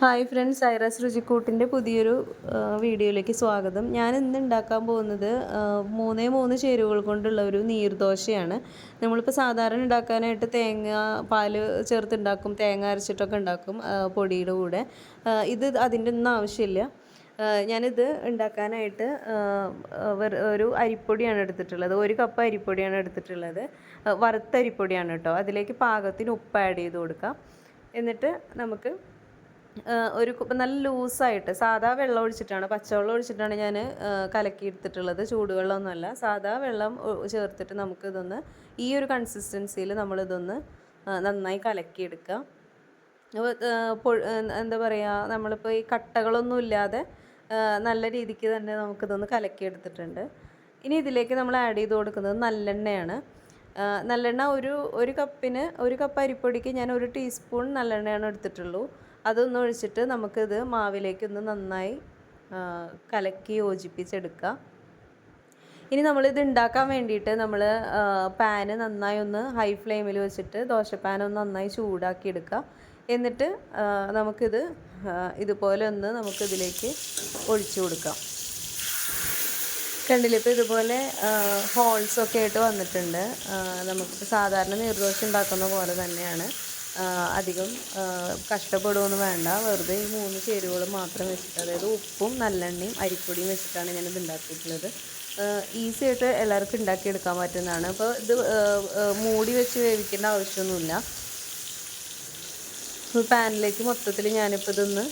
Hi friends Aires രുചിക്കൂട്ടിന്റെ പുതിയൊരു വീഡിയോയിലേക്ക് സ്വാഗതം. ഞാൻ ഇന്ന് ഉണ്ടാക്കാൻ പോകുന്നത് മൂന്നേ മൂന്ന് ചേരുവകൾ കൊണ്ടുള്ള ഒരു നീർദോശയാണ്. നമ്മളിപ്പോൾ സാധാരണ ഉണ്ടാക്കാനായിട്ട് തേങ്ങ പാൽ ചേർത്തുണ്ടാക്കും തേങ്ങ അരച്ചിട്ടൊക്കെ ഉണ്ടാക്കും പൊടിയുടെ കൂടെ. ഇത് അതിന്റെ ഒന്നും ആവശ്യമില്ല. ഞാനിത് ഉണ്ടാക്കാനായിട്ട് ഒരു അരിപ്പൊടിയാണ് എടുത്തിട്ടുള്ളത്. ഒരു കപ്പ് അരിപ്പൊടിയാണ് എടുത്തിട്ടുള്ളത്. വറുത്ത അരിപ്പൊടിയാണ് കേട്ടോ. അതിലേക്ക് പാകത്തിന് ഉപ്പ് ആഡ് ചെയ്ത് കൊടുക്കാം. എന്നിട്ട് നമുക്ക് ഒരു നല്ല ലൂസായിട്ട് സാധാ വെള്ളം ഒഴിച്ചിട്ടാണ് പച്ചവെള്ളം ഒഴിച്ചിട്ടാണ് ഞാൻ കലക്കി എടുത്തിട്ടുള്ളത് ചൂടുവെള്ളമൊന്നുമല്ല. സാധാ വെള്ളം ചേർത്തിട്ട് നമുക്കിതൊന്ന് ഈ ഒരു കൺസിസ്റ്റൻസിയിൽ നമ്മളിതൊന്ന് നന്നായി കലക്കിയെടുക്കുക എന്താ പറയുക നമ്മളിപ്പോൾ ഈ കട്ടകളൊന്നും ഇല്ലാതെ നല്ല രീതിക്ക് തന്നെ നമുക്കിതൊന്ന് കലക്കിയെടുത്തിട്ടുണ്ട്. ഇനി ഇതിലേക്ക് നമ്മൾ ആഡ് ചെയ്ത് കൊടുക്കുന്നത് നല്ലെണ്ണയാണ്. നല്ലെണ്ണ ഒരു ഒരു കപ്പിന് ഒരു കപ്പ് അരിപ്പൊടിക്ക് ഞാൻ ഒരു ടീസ്പൂൺ നല്ലെണ്ണയാണ് എടുത്തിട്ടുള്ളൂ. അതൊന്ന് ഒഴിച്ചിട്ട് നമുക്കിത് മാവിലേക്കൊന്ന് നന്നായി കലക്കി യോജിപ്പിച്ചെടുക്കുക ഇനി നമ്മളിത് ഉണ്ടാക്കാൻ വേണ്ടിയിട്ട് നമ്മൾ പാന് നന്നായി ഒന്ന് ഹൈ ഫ്ലെയിമിൽ വെച്ചിട്ട് ദോശപ്പാൻ ഒന്ന് നന്നായി ചൂടാക്കി എടുക്കുക എന്നിട്ട് നമുക്കിത് ഇതുപോലെ ഒന്ന് നമുക്കിതിലേക്ക് ഒഴിച്ചു കൊടുക്കാം. കണ്ടില്ലേ? ഇപ്പോൾ ഇതുപോലെ ഹോൾസ് ഒക്കെ ആയിട്ട് വന്നിട്ടുണ്ട്. നമുക്ക് സാധാരണ നീർദോശ ഉണ്ടാക്കുന്ന പോലെ തന്നെയാണ്. അധികം കഷ്ടപ്പെടുകയൊന്നും വേണ്ട. വെറുതെ ഈ മൂന്ന് ചേരുവകൾ മാത്രം വെച്ചിട്ട് അതായത് ഉപ്പും നല്ലെണ്ണയും അരിപ്പൊടിയും വെച്ചിട്ടാണ് ഞാനിത് ഉണ്ടാക്കിയിട്ടുള്ളത്. ഈസി ആയിട്ട് എല്ലാവർക്കും ഉണ്ടാക്കിയെടുക്കാൻ പറ്റുന്നതാണ്. അപ്പോൾ ഇത് മൂടി വെച്ച് വേവിക്കേണ്ട ആവശ്യമൊന്നുമില്ല. പാനിലേക്ക് മൊത്തത്തിൽ ഞാനിപ്പോൾ ഇതൊന്ന്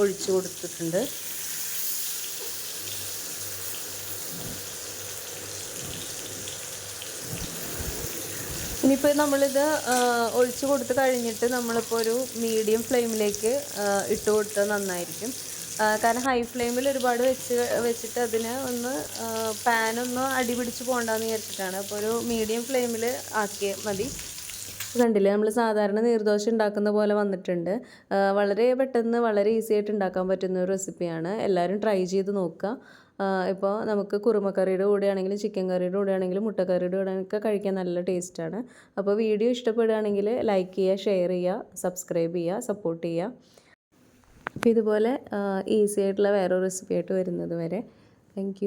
ഒഴിച്ചു കൊടുത്തിട്ടുണ്ട്. ഇനിയിപ്പോൾ നമ്മളിത് ഒഴിച്ചു കൊടുത്ത് കഴിഞ്ഞിട്ട് നമ്മളിപ്പോൾ ഒരു മീഡിയം ഫ്ലെയിമിലേക്ക് ഇട്ട് കൊടുത്താൽ നന്നായിരിക്കും. കാരണം ഹൈ ഫ്ലെയിമിൽ ഒരുപാട് വെച്ച് വെച്ചിട്ട് അതിന് ഒന്ന് പാനൊന്ന് ഒന്ന് അടി പിടിച്ച് പോകണ്ടെന്ന് വിചാരിച്ചിട്ടാണ്. അപ്പോൾ ഒരു മീഡിയം ഫ്ലെയിമിൽ ആക്കിയാൽ മതി. കണ്ടില്ലേ നമ്മൾ സാധാരണ നീർദോശ ഉണ്ടാക്കുന്ന പോലെ വന്നിട്ടുണ്ട്. വളരെ പെട്ടെന്ന് വളരെ ഈസി ആയിട്ട് ഉണ്ടാക്കാൻ പറ്റുന്ന ഒരു റെസിപ്പിയാണ് എല്ലാവരും ട്രൈ ചെയ്ത് നോക്കുക. ഇപ്പോൾ നമുക്ക് കുറുമക്കറിയുടെ കൂടെ ആണെങ്കിലും ചിക്കൻ കറിയുടെ കൂടെയാണെങ്കിലും മുട്ടക്കറിയുടെ കൂടെ ഒക്കെ കഴിക്കാൻ നല്ല ടേസ്റ്റാണ് അപ്പോൾ വീഡിയോ ഇഷ്ടപ്പെടുകയാണെങ്കിൽ ലൈക്ക് ചെയ്യുക ഷെയർ ചെയ്യുക സബ്സ്ക്രൈബ് ചെയ്യുക സപ്പോർട്ട് ചെയ്യുക. അപ്പോൾ ഇതുപോലെ ഈസി ആയിട്ടുള്ള വേറൊരു റെസിപ്പി ആയിട്ട് വരുന്നത് വരെ. താങ്ക്